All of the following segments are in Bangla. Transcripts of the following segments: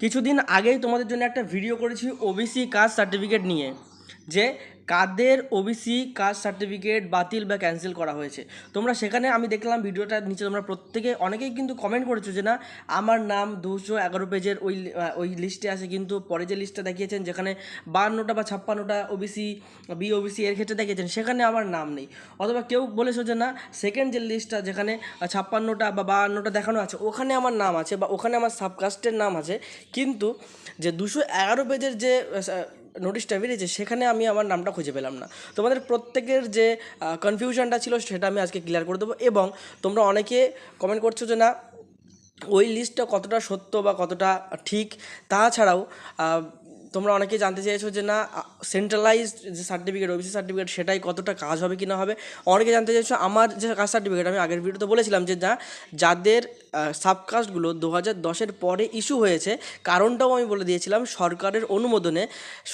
কিছুদিন আগেই তোমাদের জন্য একটা ভিডিও করেছি ওবিসি কাস্ট সার্টিফিকেট নিয়ে যে কাদের ওবিসি কাস্ট সার্টিফিকেট বাতিল বা ক্যান্সেল করা হয়েছে। তোমরা সেখানে আমি দেখলাম ভিডিওটার নিচে তোমরা প্রত্যেকে অনেকেই কিন্তু কমেন্ট করেছ যে না, আমার নাম দুশো এগারো পেজের ওই ওই লিস্টে আছে, কিন্তু পরে যে লিস্টটা দেখিয়েছেন, যেখানে বাহান্নটা বা ছাপ্পান্নটা ওবিসি বি ওবিসি এর ক্ষেত্রে দেখিয়েছেন, সেখানে আমার নাম নেই। অথবা কেউ বলেছ যে না সেকেন্ড যে লিস্টটা যেখানে ছাপ্পান্নটা বা বাহান্নটা দেখানো আছে, ওখানে আমার নাম আছে বা ওখানে আমার সাবকাস্টের নাম আছে, কিন্তু যে দুশো এগারো পেজের যে নোটিশটা বেরিয়েছে সেখানে আমি আমার নামটা খুঁজে পেলাম না। তোমাদের প্রত্যেকের যে কনফিউশনটা ছিল, সেটা আমি আজকে ক্লিয়ার করে দেবো। এবং তোমরা অনেকে কমেন্ট করছ যে, না, ওই লিস্টটা কতটা সত্য বা কতটা ঠিক? তাছাড়াও তোমরা অনেকে জানতে চেয়েছো যে না সেন্ট্রালাইজড যে সার্টিফিকেট ওবিসি সার্টিফিকেট সেটাই কতটা কাজ হবে, কি না হবে? অনেকে জানতে চাইছো আমার যে কাস্ট সার্টিফিকেট আমি আগের ভিডিওতে বলেছিলাম যে না, যাদের সাবকাস্টগুলো দু হাজার দশের পরে ইস্যু হয়েছে, কারণটাও আমি বলে দিয়েছিলাম সরকারের অনুমোদনে।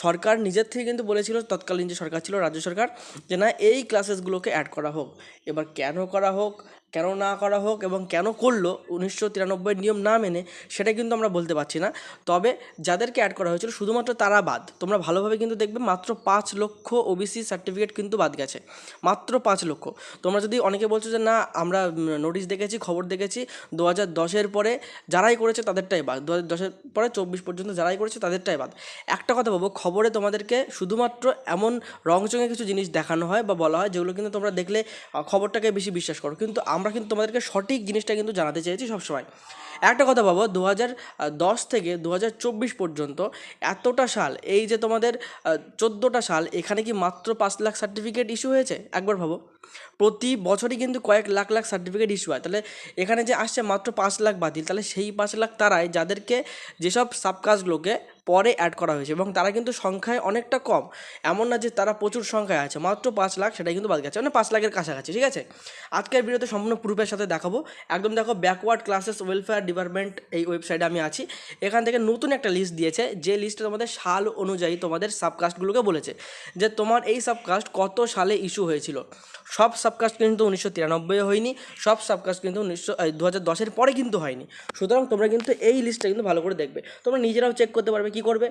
সরকার নিজের থেকে কিন্তু বলেছিল, তৎকালীন যে সরকার ছিল, রাজ্য সরকার, যে না, এই ক্লাসেসগুলোকে অ্যাড করা হোক। এবার কেন করা হোক? কেন না করা হোক এবং কেন করল উনিশশো তিরানব্বই নিয়ম না মেনে, সেটা কিন্তু আমরা বলতে পারছি না। তবে যাদেরকে অ্যাড করা হয়েছিল, শুধুমাত্র তারা বাদ। তোমরা ভালোভাবে কিন্তু দেখবে মাত্র পাঁচ লক্ষ ওবিসি সার্টিফিকেট কিন্তু বাদ গেছে। মাত্র পাঁচ লক্ষ। তোমরা যদি অনেকে বলছো যে, না, আমরা নোটিশ দেখেছি, খবর দেখেছি, দু হাজার দশের পরে যারাই করেছে তাদেরটাই বাদ, দু হাজার দশের পরে চব্বিশ পর্যন্ত যারাই করেছে তাদেরটাই বাদ। একটা কথা বলব, খবরে তোমাদেরকে শুধুমাত্র এমন রংচঙে কিছু জিনিস দেখানো হয় বা বলা হয় যেগুলো কিন্তু তোমরা দেখলে খবরটাকে বেশি বিশ্বাস করো। কিন্তু আমরা কিন্তু তোমাদেরকে সঠিক জিনিসটা কিন্তু জানাতে চেয়েছি সবসময়। একটা কথা ভাবো দু দশ থেকে দু হাজার চব্বিশ পর্যন্ত এতটা সাল, এই যে তোমাদের চোদ্দোটা সাল, এখানে কি মাত্র পাঁচ লাখ সার্টিফিকেট ইস্যু হয়েছে? একবার ভাবো। প্রতি বছরই কিন্তু কয়েক লাখ লাখ সার্টিফিকেট ইস্যু হয়। তাহলে এখানে যে আসছে মাত্র পাঁচ লাখ বাতিল, তাহলে সেই পাঁচ লাখ তারাই যাদেরকে যেসব সাবকাস্টগুলোকে পরে অ্যাড করা হয়েছে এবং তারা কিন্তু সংখ্যায় অনেকটা কম। এমন না যে তারা প্রচুর সংখ্যায় আছে, মাত্র পাঁচ লাখ সেটাই কিন্তু বাদ গেছে মানে পাঁচ লাখের কাছাকাছি, ঠিক আছে? আজকের ভিডিওতে সম্পূর্ণ প্রুফের সাথে দেখাবো। একদম দেখো ব্যাকওয়ার্ড ক্লাসেস ওয়েলফেয়ার ডিপার্টমেন্ট এই ওয়েবসাইটে আমি আছি। এখান থেকে নতুন একটা লিস্ট দিয়েছে, যে লিস্টে তোমাদের সাল অনুযায়ী তোমাদের সাবকাস্টগুলোকে বলেছে, যে তোমার এই সাবকাস্ট কত সালে ইস্যু হয়েছিল। সব সাবকাস্ট কিন্তু উনিশশো তিরানব্বই হয়নি, সব সাবকাস্ট কিন্তু উনিশশো দু হাজার দশের পরে কিন্তু হয়নি। সুতরাং তোমরা কিন্তু এই লিস্টটা কিন্তু ভালো করে দেখবে। তোমরা নিজেরাও চেক করতে পারবে কী করবে?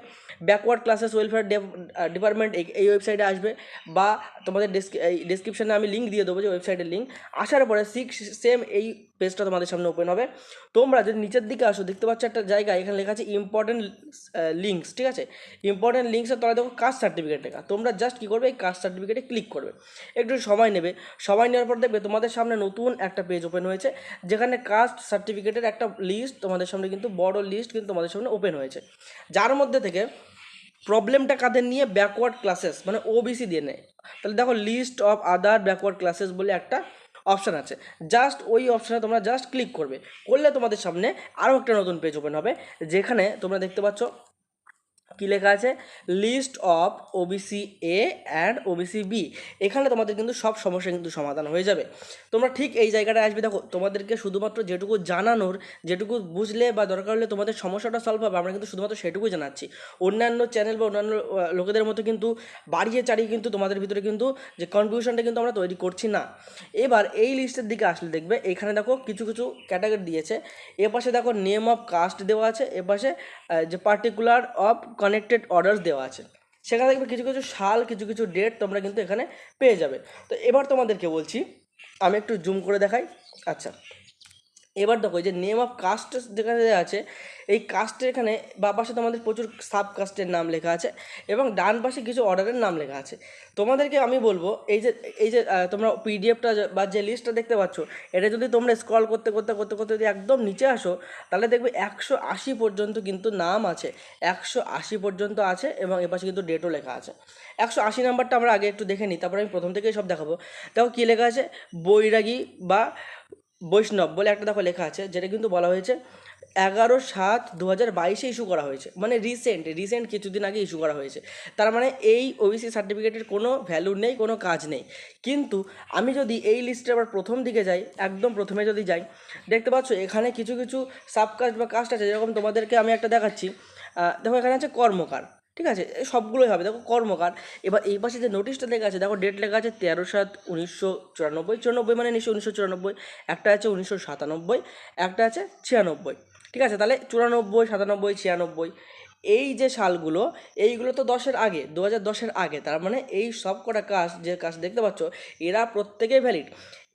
ব্যাকওয়ার্ড ক্লাসেস ওয়েলফেয়ার ডিপার্টমেন্ট এই ওয়েবসাইটে আসবে বা তোমাদের ডিসক্রিপশানে আমি লিঙ্ক দিয়ে দেবো যে ওয়েবসাইটের লিঙ্ক আসার পরে সিক্স সেম এই পেজটা তোমাদের সামনে ওপেন হবে। তোমরা যদি নিচের দিকে আসো, দেখতে পাচ্ছ একটা জায়গা এখানে লেখা আছে ইম্পর্টেন্ট লিঙ্কস ঠিক আছে? ইম্পর্টেন্ট লিঙ্কসের তোমরা দেখো কাস্ট সার্টিফিকেট লেখা। তোমরা জাস্ট কী করবে? এই কাস্ট সার্টিফিকেটে ক্লিক করবে। একটু সময় নেবে। সময় নেওয়ার পর দেখবে তোমাদের সামনে নতুন একটা পেজ ওপেন হয়েছে, যেখানে কাস্ট সার্টিফিকেটের একটা লিস্ট তোমাদের সামনে কিন্তু বড় লিস্ট কিন্তু তোমাদের সামনে ওপেন হয়েছে। যার মধ্যে থেকে প্রবলেমটা কাদের নিয়ে ব্যাকওয়ার্ড ক্লাসেস মানে ওবিসি দিয়ে নেয়। তাহলে দেখো list of other backward classes বলে একটা অপশান আছে। জাস্ট ওই অপশানে তোমরা জাস্ট ক্লিক করবে। করলে তোমাদের সামনে আরও একটা নতুন পেজ ওপেন হবে, যেখানে তোমরা দেখতে পাচ্ছ কী লেখা আছে? List of OBC A and OBC B এখানে তোমাদের কিন্তু সব সমস্যা কিন্তু সমাধান হয়ে যাবে। তোমরা ঠিক এই জায়গাটায় আসবে। দেখো, তোমাদেরকে শুধুমাত্র যেটুকু জানানোর, যেটুকু বুঝলে বা দরকার হলে তোমাদের সমস্যাটা সলভ হবে, আমরা কিন্তু শুধুমাত্র সেটুকু জানাচ্ছি। অন্যান্য চ্যানেল বা অন্যান্য লোকেদের মতো কিন্তু বাড়িয়ে চাড়িয়ে কিন্তু তোমাদের ভিতরে কিন্তু যে কনফিউশনটা কিন্তু আমরা তৈরি করছি না। এবার এই লিস্টের দিকে আসলে দেখবে, এখানে দেখো কিছু কিছু ক্যাটাগরি দিয়েছে। এ পাশে দেখো নেম অফ কাস্ট দেওয়া আছে এ পাশে যে পার্টিকুলার অফ কানেক্টেড অর্ডার দেওয়া আছে। সেখানে দেখবে কিছু কিছু সাল, কিছু কিছু ডেট তোমরা কিন্তু এখানে পেয়ে যাবে। তো এবার তোমাদেরকে বলছি, আমি একটু জুম করে দেখাই। আচ্ছা। এবার দেখো যে নেম অফ কাস্ট যেখানে আছে, এই কাস্টের এখানে বা পাশে তোমাদের প্রচুর সাব কাস্টের নাম লেখা আছে এবং ডান পাশে কিছু অর্ডারের নাম লেখা আছে। তোমাদেরকে আমি বলব, এই যে এই যে তোমরা পিডিএফটা বা যে লিস্টটা দেখতে পাচ্ছ, এটা যদি তোমরা স্ক্রল করতে করতে করতে করতে যদি একদম নিচে আসো, তাহলে দেখবে একশো আশি পর্যন্ত কিন্তু নাম আছে। একশো আশি পর্যন্ত আছে এবং এপাশে কিন্তু ডেটও লেখা আছে। একশো আশি নাম্বারটা আমরা আগে একটু দেখে নিই, তারপরে আমি প্রথম থেকেই সব দেখাবো। দেখো কী লেখা আছে? বৈরাগী বা বৈষ্ণব বলে একটা দেখো লেখা আছে, যেটা কিন্তু বলা হয়েছে এগারো সাত দু হাজার বাইশে ইস্যু করা হয়েছে। মানে রিসেন্ট রিসেন্ট কিছুদিন আগে ইস্যু করা হয়েছে। তার মানে এই ওবিসি সার্টিফিকেটের কোনো ভ্যালু নেই, কোনো কাজ নেই। কিন্তু আমি যদি এই লিস্টে আবার প্রথম দিকে যাই, একদম প্রথমে যদি যাই, দেখতে পাচ্ছ এখানে কিছু কিছু সাবকাস্ট বা কাস্ট আছে। যেরকম তোমাদেরকে আমি একটা দেখাচ্ছি দেখো এখানে আছে কর্মকার। ঠিক আছে? সবগুলোই হবে। দেখো কর্মকার। এবার এই পাশে যে নোটিশটা লেখা আছে, দেখো ডেট লেখা আছে তেরো সাত উনিশশো চুরানব্বই। চুরানব্বই মানে নিশ্চয়ই উনিশশো চুরানব্বই। একটা আছে উনিশশো সাতানব্বই, একটা আছে ছিয়ানব্বই। ঠিক আছে? তাহলে চুরানব্বই, সাতানব্বই, ছিয়ানব্বই, এই যে সালগুলো, এইগুলো তো দশের আগে, দু হাজার দশের আগে। তার মানে এই সব কটা কাস্ট যে কাজ দেখতে পাচ্ছ, এরা প্রত্যেকেই ভ্যালিড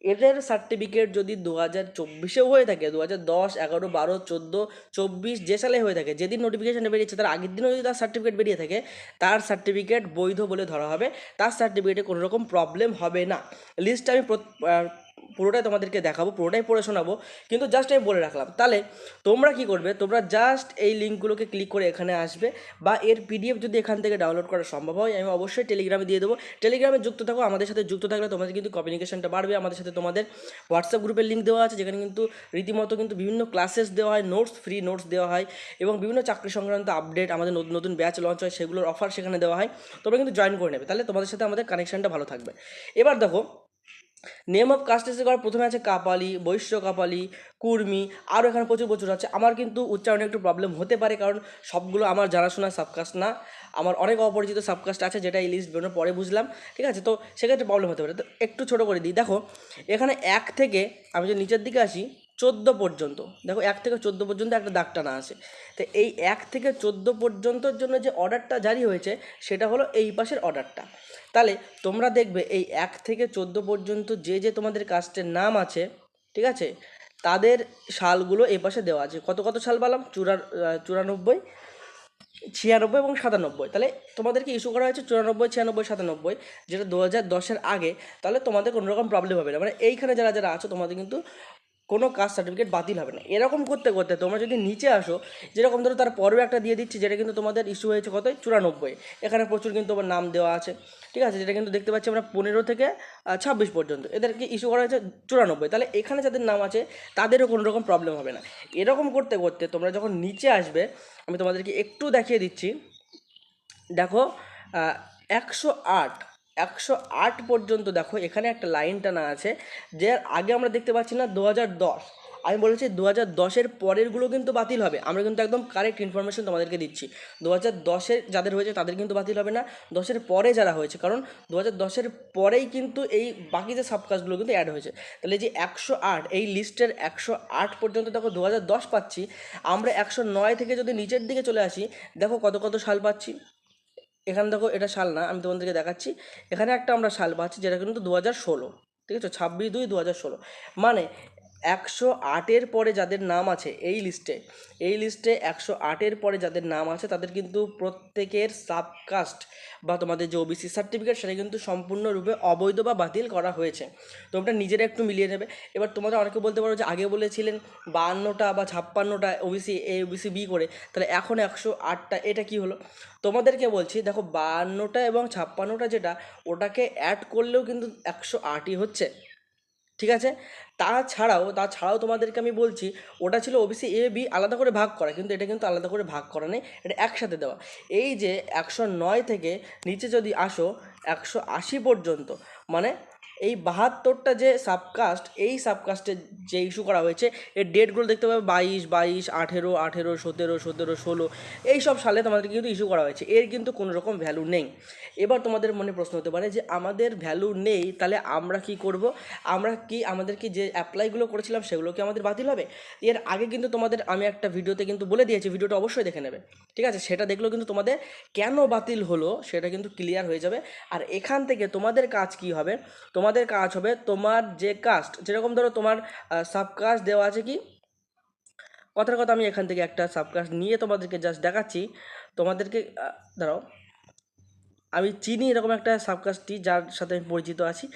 এদের সার্টিফিকেট যদি দু হাজার চব্বিশেও হয়ে থাকে দু হাজার দশ, এগারো, বারো, চোদ্দ, চব্বিশ, যে সালে হয়ে থাকে, যেদিন নোটিফিকেশানে বেরিয়েছে, তার আগের দিনও যদি তার সার্টিফিকেট বেরিয়ে থাকে, তার সার্টিফিকেট বৈধ বলে ধরা হবে। তার সার্টিফিকেটে কোনো রকম প্রবলেম হবে না। লিস্টটা আমি পুরোটাই তোমাদেরকে দেখাবো, পুরোটাই পড়ে শোনাবো। কিন্তু জাস্ট আমি বলে রাখলাম, তাহলে তোমরা কি করবে? তোমরা জাস্ট এই লিঙ্কগুলোকে ক্লিক করে এখানে আসবে বা এর পিডিএফ যদি এখান থেকে ডাউনলোড করা সম্ভব হয়, আমি অবশ্যই টেলিগ্রামে দিয়ে দেবো। টেলিগ্রামে যুক্ত থাকো, আমাদের সাথে যুক্ত থাকলে তোমাদের কিন্তু কমিউনিকেশনটা বাড়বে, আমাদের সাথে তোমাদের হোয়াটসঅ্যাপ গ্রুপের লিঙ্ক দেওয়া আছে, যেখানে কিন্তু রীতিমতো কিন্তু বিভিন্ন ক্লাসেস দেওয়া হয় নোটস ফ্রি নোটস দেওয়া হয় এবং বিভিন্ন চাকরি সংক্রান্ত আপডেট আমাদের নতুন নতুন ব্যাচ লঞ্চ হয়, সেগুলোর অফার সেখানে দেওয়া হয়। তোমরা কিন্তু জয়েন করে নেবে, তাহলে তোমাদের সাথে আমাদের কানেকশনটা ভালো থাকবে। এবার দেখো নেম অফ কাস্ট এসে করার প্রথমে আছে কাপালি, বৈশ্য কাপালি, কুর্মি, আরও এখানে প্রচুর প্রচুর আছে। আমার কিন্তু উচ্চারণে একটু প্রবলেম হতে পারে, কারণ সবগুলো আমার জানাশোনা সাবকাস্ট না। আমার অনেক অপরিচিত সাবকাস্ট আছে যেটা এই লিস্ট বেরোনোর পরে বুঝলাম, ঠিক আছে? তো সেক্ষেত্রে প্রবলেম হতে পারে। তো একটু ছোটো করে দিই। দেখো, এখানে এক থেকে, আমি যে নিচের দিকে আসি, চোদ্দ পর্যন্ত, দেখো এক থেকে চোদ্দ পর্যন্ত একটা দাগ টানা আছে। তো এই এক থেকে চোদ্দ পর্যন্তর জন্য যে অর্ডারটা জারি হয়েছে, সেটা হলো এই পাশের অর্ডারটা তাহলে তোমরা দেখবে এই এক থেকে চোদ্দ পর্যন্ত যে যে তোমাদের কাস্টের নাম আছে, ঠিক আছে? তাদের সালগুলো এই পাশে দেওয়া আছে। কত কত সাল বললাম চুরা চুরানব্বই, ছিয়ানব্বই এবং সাতানব্বই। তাহলে তোমাদেরকে ইস্যু করা হয়েছে চুরানব্বই, ছিয়ানব্বই, সাতানব্বই, যেটা দু হাজার দশের আগে। তাহলে তোমাদের কোনো রকম প্রবলেম হবে না। মানে এইখানে যারা যারা আছো, তোমাদের কিন্তু কোনো কাস্ট সার্টিফিকেট বাতিল হবে না। এরকম করতে করতে তোমরা যদি নিচে আসো, যেরকম ধরো তার পরেও একটা দিয়ে দিচ্ছি, যেটা কিন্তু তোমাদের ইস্যু হয়েছে কত? চুরানব্বই। এখানে প্রচুর কিন্তু আমার নাম দেওয়া আছে। ঠিক আছে? যেটা কিন্তু দেখতে পাচ্ছি আমরা পনেরো থেকে ছাব্বিশ পর্যন্ত। এদেরকে ইস্যু করা হয়েছে চুরানব্বই। তাহলে এখানে যাদের নাম আছে, তাদেরও কোনো রকম প্রবলেম হবে না। এরকম করতে করতে তোমরা যখন নিচে আসবে, আমি তোমাদেরকে একটু দেখিয়ে দিচ্ছি। দেখো একশো আট একশো আট পর্যন্ত দেখো, এখানে একটা লাইন টানা আছে, যে আগে আমরা দেখতে পাচ্ছি না দু দশ। আমি বলেছি দু হাজার দশের পরেরগুলো কিন্তু বাতিল হবে। আমরা কিন্তু একদম কারেক্ট ইনফরমেশন তোমাদেরকে দিচ্ছি। দু হাজার দশের যাদের হয়েছে তাদের কিন্তু বাতিল হবে না, দশের পরে যারা হয়েছে, কারণ দু হাজার দশের পরেই কিন্তু এই বাকি যে সাবকাস্টগুলো কিন্তু অ্যাড হয়েছে। তাহলে যে একশো আট, এই লিস্টের একশো আট পর্যন্ত দেখো দু হাজার দশ পাচ্ছি। আমরা একশো নয় থেকে যদি নিচের দিকে চলে আসি, দেখো কত কত সাল পাচ্ছি। এখানে দেখো এটা শাল না, আমি তোমাদেরকে দেখাচ্ছি। এখানে একটা আমরা শাল পাচ্ছি যেটা কিন্তু দু হাজার ষোলো, ঠিক আছে? ছাব্বিশ দুই দু ষোলো। মানে একশো আটের পরে যাদের নাম আছে এই লিস্টে এই লিস্টে একশো আটের পরে যাদের নাম আছে তাদের কিন্তু প্রত্যেকের সাবকাস্ট বা তোমাদের যে ওবিসি সার্টিফিকেট সেটা কিন্তু সম্পূর্ণরূপে অবৈধ বা বাতিল করা হয়েছে। তোমরা নিজেরা একটু মিলিয়ে নেবে। এবার তোমাদের অনেকে বলতে পারো যে আগে বলেছিলেন বাহান্নটা বা ছাপ্পান্নটা ওবিসি এ ওবিসি বি করে, তাহলে এখন একশো আটটা, এটা কি হলো? তোমাদেরকে বলছি, দেখো বাহান্নটা এবং ছাপ্পান্নটা যেটা, ওটাকে অ্যাড করলেও কিন্তু একশো আটই হচ্ছে। ঠিক আছে? তাছাড়াও তাছাড়াও তোমাদেরকে আমি বলছি, ওটা ছিল ওবিসি এ বি আলাদা করে ভাগ করা, কিন্তু এটা কিন্তু আলাদা করে ভাগ করা নেই, এটা একসাথে দেওয়া। এই যে একশো নয় থেকে নিচে যদি আসো, একশো আশি পর্যন্ত মানে এই বাহাত্তরটা যে সাবকাস্ট এই সাবকাস্টে যে ইস্যু করা হয়েছে, এর ডেটগুলো দেখতে পাবে বাইশ বাইশ, আঠেরো আঠেরো, সতেরো সতেরো, ষোলো, এই সব সালে তোমাদের কিন্তু ইস্যু করা হয়েছে। এর কিন্তু কোনো রকম ভ্যালু নেই। এবার তোমাদের মনে প্রশ্ন হতে পারে যে, আমাদের ভ্যালু নেই, তাহলে আমরা কি করব? আমরা কি আমাদের কি যে অ্যাপ্লাইগুলো করেছিলাম, সেগুলো কি আমাদের বাতিল হবে? এর আগে কিন্তু তোমাদের, আমি একটা ভিডিওতে কিন্তু বলে দিয়েছি, ভিডিওটা অবশ্যই দেখে নেবে। ঠিক আছে? সেটা দেখলেও কিন্তু তোমাদের কেন বাতিল হলো, সেটা কিন্তু ক্লিয়ার হয়ে যাবে। আর এখান থেকে তোমাদের কাজ কি হবে? তোমাদের কাজ হবে, তোমার যে কাস্ট যেরকম ধরো তোমার সাবকাস্ট দেওয়া আছে কি? কথার কথা আমি এখান থেকে একটা সাবকাস্ট নিয়ে তোমাদেরকে জাস্ট দেখাচ্ছি। তোমাদেরকে দাঁড়াও আমি চিনি এরকম একটা সাবকাস্টটি যার সাথে আমি পরিচিত আছি।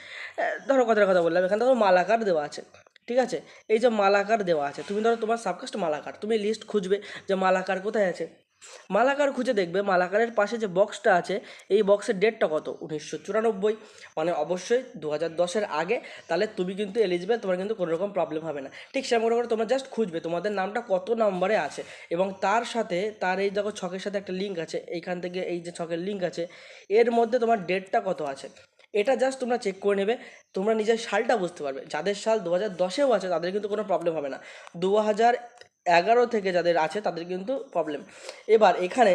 ধরো কথার কথা বললাম, এখানে ধরো মালাকার দেওয়া আছে, ঠিক আছে? এই যে মালাকার দেওয়া আছে, তুমি ধরো তোমার সাবকাস্ট মালাকার তুমি লিস্ট খুঁজবে যে মালাকার কোথায় আছে। মালাকার খুঁজে দেখবে, মালাকারের পাশে যে বক্সটা আছে, এই বক্সের ডেটটা কত? উনিশশো চুরানব্বই। মানে অবশ্যই দু হাজার দশের আগে, তাহলে তুমি কিন্তু এলিজিবল তোমার কিন্তু কোনো রকম প্রবলেম হবে না। ঠিক সেরকম করে তোমরা জাস্ট খুঁজবে, তোমাদের নামটা কত নম্বরে আছে। এবং তার সাথে, তার এই দেখো ছকের সাথে একটা লিঙ্ক আছে, এইখান থেকে এই যে ছকের লিঙ্ক আছে, এর মধ্যে তোমার ডেটটা কত আছে? এটা জাস্ট তোমরা চেক করে নেবে, তোমরা নিজের সালটা বুঝতে পারবে। যাদের সাল দু হাজার দশেও আছে, তাদের কিন্তু কোনো প্রবলেম হবে না। দু হাজার এগারো থেকে যাদের আছে তাদের কিন্তু প্রবলেম এবার এখানে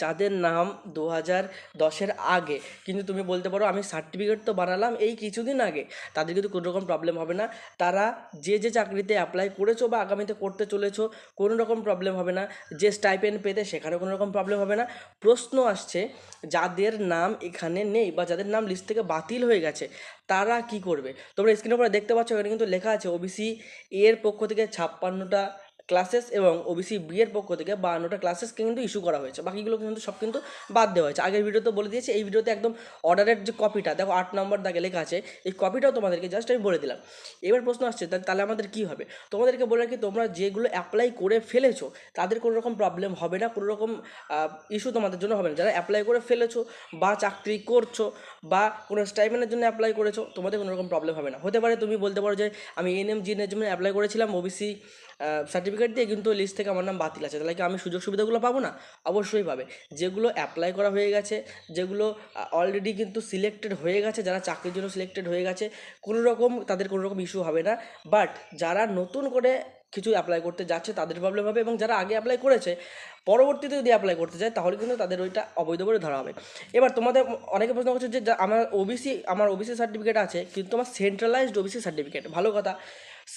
যাদের নাম দু হাজার দশের আগে। কিন্তু তুমি বলতে পারো, আমি সার্টিফিকেট তো বানালাম এই কিছুদিন আগে। তাদের কিন্তু কোনো রকম প্রবলেম হবে না। তারা যে যে চাকরিতে অ্যাপ্লাই করেছ বা আগামীতে করতে চলেছো, কোনো রকম প্রবলেম হবে না। যে স্টাইপেন্ড পেতে সেখানে কোনো রকম প্রবলেম হবে না। প্রশ্ন আসছে, যাদের নাম এখানে নেই বা যাদের নাম লিস্ট থেকে বাতিল হয়ে গেছে, তারা কি করবে? তোমরা স্ক্রিনের উপরে দেখতে পাচ্ছ, এখানে কিন্তু লেখা আছে ওবিসি এর পক্ষ থেকে ছাপ্পান্নটা ক্লাসেস এবং ওবিসি বি এর পক্ষ থেকে বাহান্নটা ক্লাসেস কিন্তু ইস্যু করা হয়েছে। বাকিগুলো কিন্তু সব কিন্তু বাদ দেওয়া হয়েছে। আগের ভিডিওতে বলে দিয়েছি, এই ভিডিওতে একদম অর্ডারের যে কপিটা দেখো আট নম্বর দাগে লেখা আছে, এই কপিটাও তোমাদেরকে জাস্ট আমি বলে দিলাম। এবার প্রশ্ন আসছে তাহলে আমাদের কী হবে? তোমাদেরকে বলে রাখি, তোমরা যেগুলো অ্যাপ্লাই করে ফেলেছো, তাদের কোনো রকম প্রবলেম হবে না, কোনো রকম ইস্যু তোমাদের জন্য হবে না। যারা অ্যাপ্লাই করে ফেলেছো বা চাকরি করছ বা কোনো স্টাইপেন্ডের জন্য অ্যাপ্লাই করেছ, তোমাদের কোনো রকম প্রবলেম হবে না। হতে পারে তুমি বলতে পারো যে, আমি এনএম জিনের জন্য অ্যাপ্লাই করেছিলাম ওবিসি সার্টিফিকেট দিয়ে কিন্তু লিস্ট থেকে আমার নাম বাতিল আছে। তাহলে কি আমি সুযোগ সুবিধাগুলো পাবো না? অবশ্যই পাবে। যেগুলো অ্যাপ্লাই করা হয়ে গেছে, যেগুলো অলরেডি কিন্তু সিলেক্টেড হয়ে গেছে, যারা চাকরির জন্য সিলেক্টেড হয়ে গেছে কোনো রকম তাদের কোনো রকম ইস্যু হবে না। বাট যারা নতুন করে কিছু অ্যাপ্লাই করতে যাচ্ছে, তাদের প্রবলেম হবে এবং যারা আগে অ্যাপ্লাই করেছে, পরবর্তীতে যদি অ্যাপ্লাই করতে চায় তাহলে কিন্তু তাদের ওইটা অবৈধ বলে ধরা হবে। এবার তোমাদের অনেকে প্রশ্ন করছে যে আমার ওবিসি আমার ওবিসি সার্টিফিকেট আছে, কিন্তু আমার সেন্ট্রালাইজড ওবিসি সার্টিফিকেট ভালো কথা।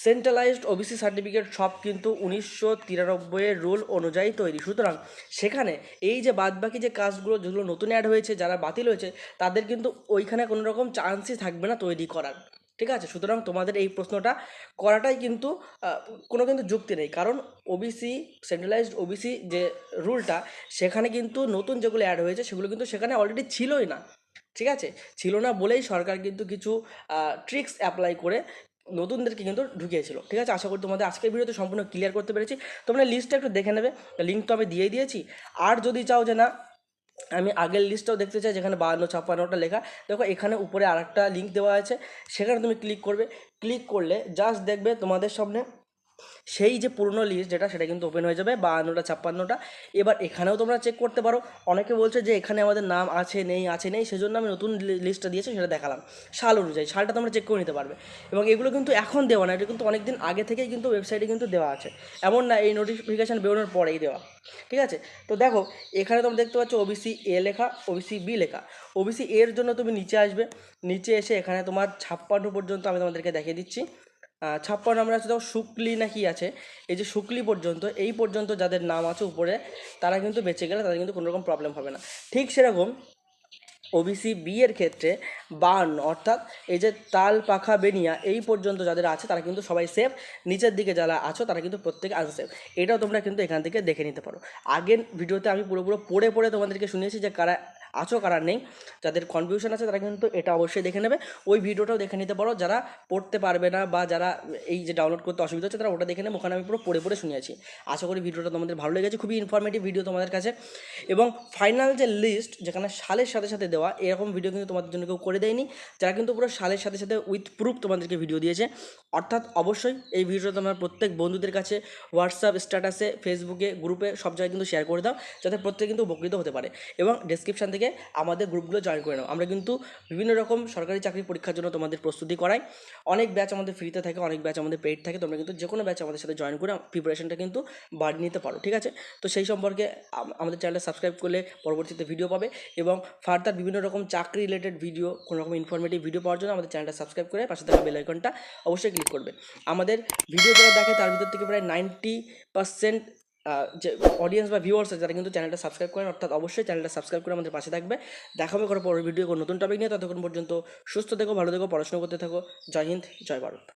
সেন্ট্রালাইজড ওবিসি সার্টিফিকেট সব কিন্তু উনিশশো তিরানব্বইয়ের রুল অনুযায়ী তৈরি। সুতরাং সেখানে এই যে বাদবাকি যে কাজগুলো, যেগুলো নতুন অ্যাড হয়েছে, যারা বাতিল হয়েছে, তাদের কিন্তু ওইখানে কোনো রকম চান্সই থাকবে না তৈরি করার। ঠিক আছে? সুতরাং তোমাদের এই প্রশ্নটা করাটাই কিন্তু কোনো কিন্তু যুক্তি নেই। কারণ ওবিসি সেন্ট্রালাইজড ওবিসি যে রুলটা, সেখানে কিন্তু নতুন যেগুলো অ্যাড হয়েছে, সেগুলো কিন্তু সেখানে অলরেডি ছিলই না। ঠিক আছে? ছিল না বলেই সরকার কিন্তু কিছু ট্রিক্স অ্যাপ্লাই করে নতুনদেরকে কিন্তু ঢুকিয়েছিল। ঠিক আছে? আশা করি তোমাদের আজকের ভিডিওতে সম্পূর্ণ ক্লিয়ার করতে পেরেছি। তোমরা লিস্টটা একটু দেখে নেবে। লিঙ্ক তো আমি দিয়েই দিয়েছি। আর যদি চাও যে না আমি আগের লিস্টটাও দেখতে চাই, যেখানে বাহান্ন ছাপ্পান্নটা লেখা। দেখো, এখানে উপরে আরেকটা লিঙ্ক দেওয়া আছে, সেখানে তুমি ক্লিক করবে। ক্লিক করলে জাস্ট দেখবে তোমাদের সামনে সেই যে পুরনো লিস্ট যেটা, সেটা কিন্তু ওপেন হয়ে যাবে বাহান্নটা ছাপ্পান্নটা। এবার এখানেও তোমরা চেক করতে পারো। অনেকে বলছে যে এখানে আমাদের নাম আছে, নেই আছে, নেই, সেজন্য আমি নতুন লিস্টটা দিয়েছি, সেটা দেখালাম। সাল অনুযায়ী, সালটা তোমরা চেক করে নিতে পারবে। এবং এগুলো কিন্তু এখন দেওয়া না, এটা কিন্তু অনেক দিন আগে থেকেই কিন্তু ওয়েবসাইটে কিন্তু দেওয়া আছে। এমন না, এই নোটিফিকেশান বেরোনোর পরেই দেওয়া। ঠিক আছে? তো দেখো, এখানে তোমরা দেখতে পাচ্ছ ওবিসি এ লেখা ওবিসি বি লেখা। ওবিসি এর জন্য তুমি নিচে আসবে। নিচে এসে এখানে তোমার ছাপ্পান্ন পর্যন্ত আমি তোমাদেরকে দেখিয়ে দিচ্ছি। ছাপ্পান্ন আমরা আছে দেখো শুক্লি না কি আছে? এই যে শুক্লি পর্যন্ত, এই পর্যন্ত যাদের নাম আছে উপরে, তারা কিন্তু বেঁচে গেলে তাদের কিন্তু কোনো রকম প্রবলেম হবে না। ঠিক সেরকম ওবিসি বি এর ক্ষেত্রে বার্ন অর্থাৎ এই যে তাল পাখা বেনিয়া, এই পর্যন্ত যাদের আছে তারা কিন্তু সবাই সেফ নিচের দিকে যারা আছো তারা কিন্তু প্রত্যেকে আনসেফ এটাও তোমরা কিন্তু এখান থেকে দেখে নিতে পারো। আগের ভিডিওতে আমি পুরো পুরো পড়ে পড়ে তোমাদেরকে শুনিয়েছি যে কারা আছো, কারা নেই, যাদের কনফিউশন আছে তারা কিন্তু এটা অবশ্যই দেখে নেবে। ওই ভিডিওটাও দেখে নিতে পারো, যারা পড়তে পারবে না বা যারা এই যে ডাউনলোড করতে অসুবিধা হচ্ছে তারা ওটা দেখে নেবে, ওখানে আমি পুরো পড়ে পড়ে শুনিয়েছি। আশা করি ভিডিওটা তোমাদের ভালো লেগেছে, খুবই ইনফরমেটিভ ভিডিও তোমাদের কাছে। এবং ফাইনাল যে লিস্ট যেখানে সালের সাথে সাথে দেওয়া, এরকম ভিডিও কিন্তু তোমাদের জন্য কেউ করে দেয়নি। যারা কিন্তু পুরো সালের সাথে সাথে উইথ প্রুফ তোমাদেরকে ভিডিও দিয়েছে, অর্থাৎ অবশ্যই এই ভিডিওটা তোমার প্রত্যেক বন্ধুদের কাছে হোয়াটসঅ্যাপ স্ট্যাটাসে ফেসবুকে গ্রুপে সব জায়গায় কিন্তু শেয়ার করে দাও, যাতে প্রত্যেকে কিন্তু উপকৃত হতে পারে। এবং ডেসক্রিপশন থেকে আমাদের গ্রুপগুলো জয়েন করে নাও। আমরা কিন্তু বিভিন্ন রকম সরকারি চাকরি পরীক্ষার জন্য তোমাদের প্রস্তুতি করাই। অনেক ব্যাচ আমাদের ফ্রিতে থাকে, অনেক ব্যাচ আমাদের পেইড থাকে। তোমরা কিন্তু যে কোনো ব্যাচ আমাদের সাথে জয়েন করে প্রিপারেশনটা কিন্তু বাড়িয়ে নিতে পারো, ঠিক আছে? তো সেই সম্পর্কে আমাদের চ্যানেলটা সাবস্ক্রাইব করলে পরবর্তীতে ভিডিও পাবে এবং ফার্দার বিভিন্ন রকম চাকরি রিলেটেড ভিডিও কোনো রকম ইনফরমেটিভ ভিডিও পাওয়ার জন্য আমাদের চ্যানেলটা সাবস্ক্রাইব করে পাশে থাকা বেল আইকনটা অবশ্যই ক্লিক করবে। আমাদের ভিডিও যারা দেখে তার ভিতর থেকে প্রায় নাইনটি পার্সেন্ট যে অডিয়েন্স বা ভিউয়ার্স আছে, যারা কিন্তু চ্যানেলটা সাবস্ক্রাইব করেন অর্থাৎ অবশ্যই চ্যানেলটা সাবস্ক্রাইব করে আমাদের পাশে থাকবে। দেখাবে করে পরের ভিডিও কোনো নতুন টপিক নিয়ে। ততক্ষণ পর্যন্ত সুস্থ থেকো, ভালো থেকো, পড়াশোনা করতে থাকো। জয় হিন্দ, জয় ভারত।